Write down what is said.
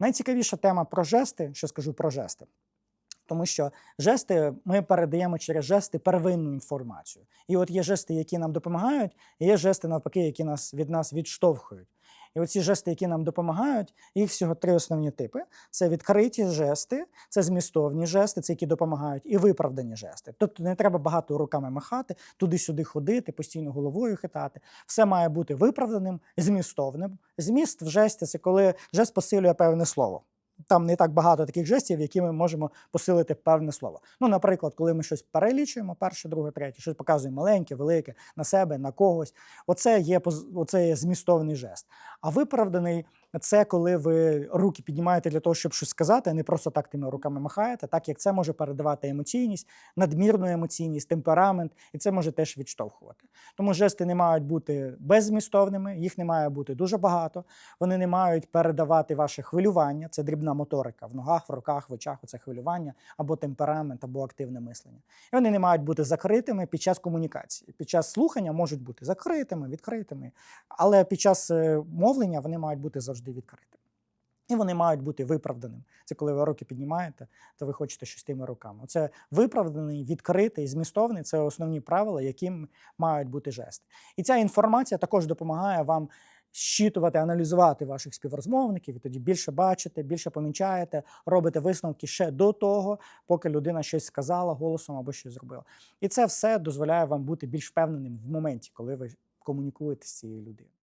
Найцікавіша тема про жести, що скажу про жести. Тому що жести ми передаємо через жести первинну інформацію. І от є жести, які нам допомагають, і є жести, навпаки, які нас від нас відштовхують. І оці жести, які нам допомагають, їх всього три основні типи: це відкриті жести, це змістовні жести, це які допомагають, і виправдані жести. Тобто не треба багато руками махати, туди-сюди ходити, постійно головою хитати. Все має бути виправданим, змістовним. Зміст в жесті це коли жест посилює певне слово. Там не так багато таких жестів, які ми можемо посилити певне слово. Ну, наприклад, коли ми щось перелічуємо, перше, друге, третє, щось показуємо маленьке, велике на себе, на когось. Оце є оце є змістовний жест. А виправданий це коли ви руки піднімаєте для того, щоб щось сказати, а не просто так тими руками махаєте, так як це може передавати емоційність, надмірну емоційність, темперамент, і це може теж відштовхувати. Тому жести не мають бути беззмістовними, їх не має бути дуже багато. Вони не мають передавати ваше хвилювання, це дрібна моторика в ногах, в руках, в очах, це хвилювання або темперамент, або активне мислення. І вони не мають бути закритими під час комунікації. Під час слухання можуть бути закритими, відкритими, але під час е, мовлення вони мають бути завжди відкритими. І вони мають бути виправданими. Це коли ви руки піднімаєте, то ви хочете щось тими руками. Це виправданий, відкритий, змістовний це основні правила, яким мають бути жести. І ця інформація також допомагає вам щитувати, аналізувати ваших співрозмовників, і тоді більше бачите, більше помічаєте, робите висновки ще до того, поки людина щось сказала голосом або щось зробила. І це все дозволяє вам бути більш впевненим в моменті, коли ви комунікуєте з цією людиною.